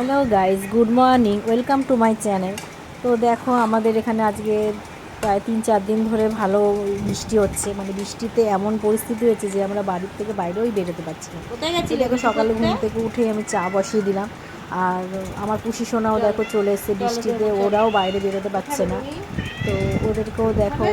Hello guys good morning welcome to my channel তো দেখো আমাদের এখানে আজকে প্রায় তিন চার দিন ধরে ভালো বৃষ্টি হচ্ছে। মানে বৃষ্টিতে এমন পরিস্থিতি হয়েছে যে আমরা বাড়ির থেকে বাইরেই বেরোতে পারছি না। কোথায় তো গেছিলে দেখো সকালে ঘুম থেকে উঠে আমি চা বসিয়ে দিলাম। আর আমার পুষি সোনাও দেখো চলে এসছে বৃষ্টিতে। ওরাও বাইরে বেরোতে পারছে না। তো ওদেরকেও দেখো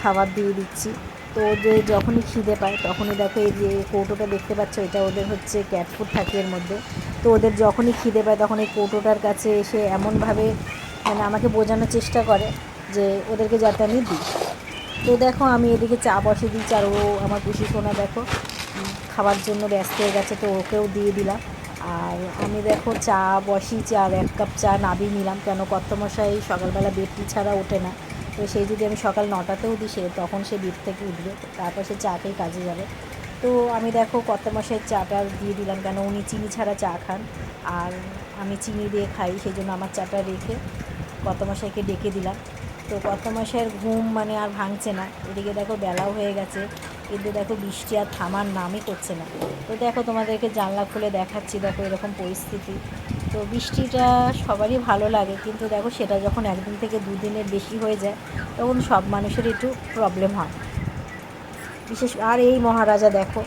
খাবার দিয়ে দিচ্ছি। তো ওদের যখনই খিদে পায় তখনই দেখো এই যে কৌটোটা দেখতে পাচ্ছ এটা ওদের হচ্ছে ক্যাট ফুড থাকে এর মধ্যে। তো ওদের যখনই খিদে পায় তখন এই কৌটোটার কাছে এসে এমনভাবে মানে আমাকে বোঝানোর চেষ্টা করে যে ওদেরকে যাতে আমি দিই। তো দেখো আমি এদিকে চা বসিয়ে দিচ্ছি আর ও আমার খুশি সোনা দেখো, খাবার জন্য ব্যস্ত হয়ে গেছে তো ওকেও দিয়ে দিলাম। আর আমি দেখো চা বসিয়েছি আর এক কাপ চা নাবিয়ে নিলাম কেন কর্তমশাই সকালবেলা বেডটি ছাড়া ওঠে না। তো সেই যদি আমি সকাল নটাতেও দিই সে তখন সে বেড থেকে উঠবে তারপর সে চা চাকেই কাজে যাবে। তো আমি দেখো কর্তমশাইয়ের চাটা দিয়ে দিলাম কেন উনি চিনি ছাড়া চা খান। আর আমি চিনি দিয়ে খাই, সেই জন্য আমার চাটা রেখে কত কর্তমশাইকে ডেকে দিলাম। তো কর্তমশাইয়ের ঘুম মানে আর ভাঙছে না। এদিকে দেখো বেলাও হয়ে গেছে, কিন্তু দেখো বৃষ্টি আর থামার নামই করছে না। তো দেখো তোমাদেরকে জানলা খুলে দেখাচ্ছি, দেখো এরকম পরিস্থিতি। তো বৃষ্টিটা সবারই ভালো লাগে, কিন্তু দেখো সেটা যখন একদিন থেকে দুদিনের বেশি হয়ে যায়, তখন সব মানুষের একটু প্রবলেম হয়। বিশেষ আর এই মহারাজা দেখো,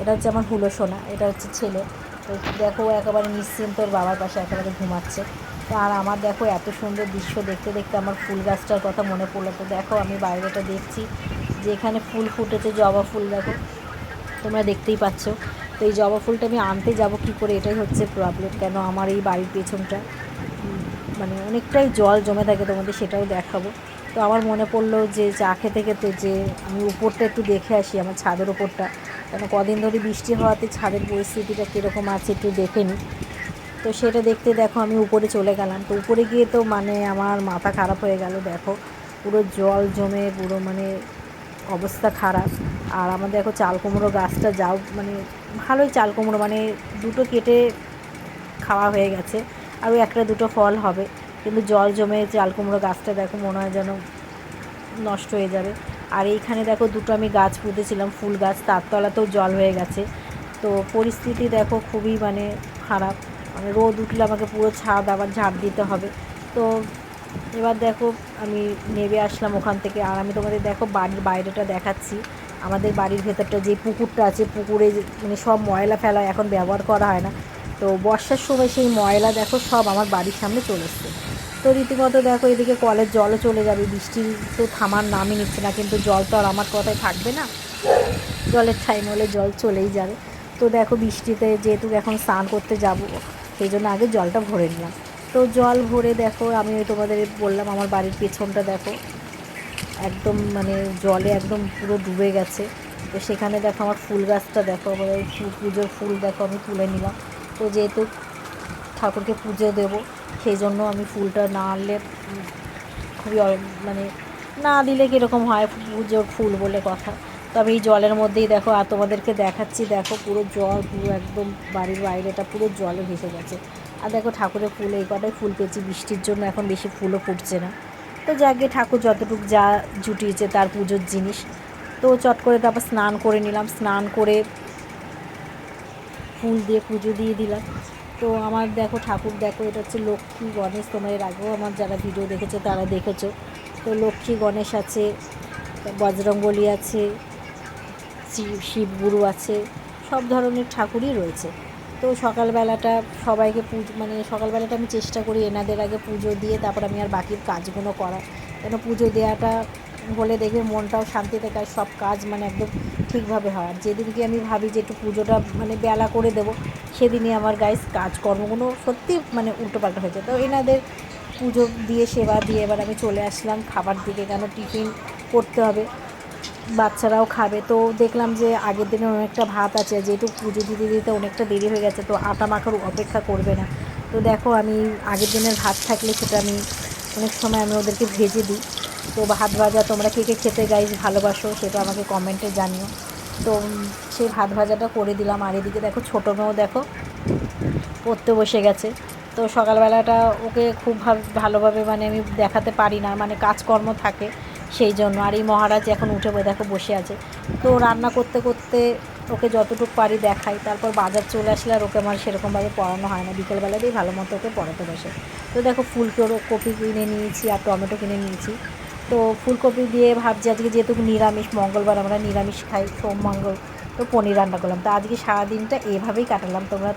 এটা হচ্ছে আমার হুলো সোনা, এটা হচ্ছে ছেলে। তো দেখো একেবারে নিশ্চিন্ত, ওর বাবার পাশে একেবারে ঘুমাচ্ছে। তো আর আমার দেখো এত সুন্দর দৃশ্য দেখতে দেখতে আমার ফুল গাছটার কথা মনে পড়ল। তো দেখো আমি বাইরেটা দেখছি যে এখানে ফুল ফুটেছে জবা ফুল, দেখো, তোমরা দেখতেই পাচ্ছ। তো এই জবা ফুলটা আমি আনতে যাব কি করে, এটাই হচ্ছে প্রবলেম কেন আমার এই বাড়ির পেছনটা মানে অনেকটাই জল জমে থাকে তোমাদের, সেটাও দেখাবো। তো আমার মনে পড়ল যে চা খেতে খেতে যে আমি উপরটা একটু দেখে আসি, আমার ছাদের ওপরটা কেন কদিন ধরে বৃষ্টি হওয়াতে ছাদের পরিস্থিতিটা কীরকম আছে একটু দেখে নিই তো সেটা দেখতে দেখো আমি উপরে চলে গেলাম। তো উপরে গিয়ে তো মানে আমার মাথা খারাপ হয়ে গেল, দেখো। পুরো জল জমে, পুরো মানে অবস্থা খারাপ। আর আমাদের দেখো চাল কুমড়ো গাছটা যাও মানে ভালোই চাল কুমড়ো মানে দুটো কেটে খাওয়া হয়ে গেছে। আরও একটা দুটো ফল হবে। কিন্তু জল জমে চাল কুমড়ো গাছটা দেখো মনে হয় যেন নষ্ট হয়ে যাবে। আর এইখানে দেখো দুটো আমি গাছ পুঁতেছিলাম, ফুল গাছ, তার তলাতেও জল হয়ে গেছে। তো পরিস্থিতি দেখো খুবই মানে খারাপ। মানে রোদ উঠলে আমাকে পুরো ছাদ আবার ঝাঁপ দিতে হবে। তো এবার দেখো আমি নেবে আসলাম ওখান থেকে। আর আমি তোমাদের দেখো বাড়ির বাইরেটা দেখাচ্ছি। আমাদের বাড়ির ভেতরটা যে পুকুরটা আছে, পুকুরে মানে সব ময়লা ফেলা এখন ব্যবহার করা হয় না। তো বর্ষার সময় সেই ময়লা দেখো সব আমার বাড়ির সামনে চলে এসছে। তো রীতিমতো দেখো এদিকে কলের জলও চলে যাবে, বৃষ্টি তো থামার নামই নিচ্ছে না, কিন্তু জল তো আর আমার কথায় থাকবে না। জলের টাইম হলে জল চলেই যাবে। তো দেখো বৃষ্টিতে যেহেতু এখন স্নান করতে যাব, সেই জন্য আগে জলটা ভরে নিলাম। তো জল ভরে দেখো, আমি তোমাদের বললাম আমার বাড়ির পেছনটা দেখো, একদম মানে জলে একদম পুরো ডুবে গেছে। তো সেখানে দেখো আমার ফুল গাছটা দেখো, আমার পুজোর ফুল দেখো আমি তুলে নিলাম। তো যেহেতু ঠাকুরকে পুজো দেব। সেই জন্য আমি ফুলটা না আনলে খুবই মানে না দিলে কীরকম হয় পুজোর ফুল বলে কথা। তো আমি এই জলের মধ্যেই দেখো, আর তোমাদেরকে দেখাচ্ছি, দেখো পুরো জল পুরো একদম বাড়ির বাইরেটা পুরো জলে ভেসে গেছে। আর দেখো ঠাকুরের ফুল এই কটাই ফুল পেয়েছি, বৃষ্টির জন্য এখন বেশি ফুলও ফুটছে না। তো যাকে ঠাকুর যতটুকু যা জুটিয়েছে তার পুজোর জিনিস। তো চট করে তারপর স্নান করে নিলাম, স্নান করে ফুল দিয়ে পুজো দিয়ে দিলাম। তো আমার দেখো ঠাকুর দেখো, এটা হচ্ছে লক্ষ্মী গণেশ, তোমরা এর আগেও আমার যারা ভিডিও দেখেছ তারা দেখেছ। তো লক্ষ্মী গণেশ আছে, বজরঙ্গলি আছে শিব শিবগুরু আছে, সব ধরনের ঠাকুরই রয়েছে। তো সকালবেলাটা সবাইকে পুজো মানে সকালবেলাটা আমি চেষ্টা করি এনাদের আগে পুজো দিয়ে, তারপর আমি আর বাকির কাজগুলো করা। কেন পুজো দেওয়াটা হলে দেখবে মনটাও শান্তি থাকে আর সব কাজ মানে একদম ঠিকভাবে হয়। আর যেদিনকে আমি ভাবি যে একটু পুজোটা মানে বেলা করে দেবো, সেদিনই আমার গাইস কাজকর্মগুলো সত্যি মানে উল্টোপাল্টা হয়ে যায়। তো এনাদের পুজো দিয়ে, সেবা দিয়ে এবার আমি চলে আসলাম খাবার দিকে কেন? টিফিন করতে হবে, বাচ্চারাও খাবে। তো দেখলাম যে আগের দিনে অনেকটা ভাত আছে যেহেতু পুজো দিতে দিতে অনেকটা দেরি হয়ে গেছে, তো আটা মাখার অপেক্ষা করবে না। তো দেখো আমি আগের দিনের ভাত থাকলে সেটা আমি অনেক সময় আমি ওদেরকে ভেজে দিই। তো ভাত ভাজা তোমরা কে কে খেতে গাইজ ভালোবাসো সেটা আমাকে কমেন্টে জানিও। তো সেই ভাত ভাজাটা করে দিলাম। আর এদিকে দেখো ছোটো মেয়েও দেখো পড়তে বসে গেছে। তো সকালবেলাটা ওকে খুব ভালোভাবে মানে আমি দেখাতে পারি না মানে কাজকর্ম থাকে সেই জন্য। আর এই মহারাজ এখন উঠে দেখো বসে আছে। তো রান্না করতে করতে ওকে যতটুকু পারি দেখাই। তারপর বাজার চলে আসলে আর ওকে আমার সেরকমভাবে পড়ানো হয় না। বিকেলবেলাতেই ভালো মতো ওকে পড়াতে বসে। তো দেখো ফুলকপি কপি কিনে নিয়েছি আর টমেটো কিনে নিয়েছি। তো ফুলকপি দিয়ে ভাবছি আজকে যেহেতু নিরামিষ, মঙ্গলবার আমরা নিরামিষ খাই, সোম, মঙ্গল, তো পনির রান্না করলাম। তো আজকে সারাদিনটা এভাবেই কাটালাম। তোমরা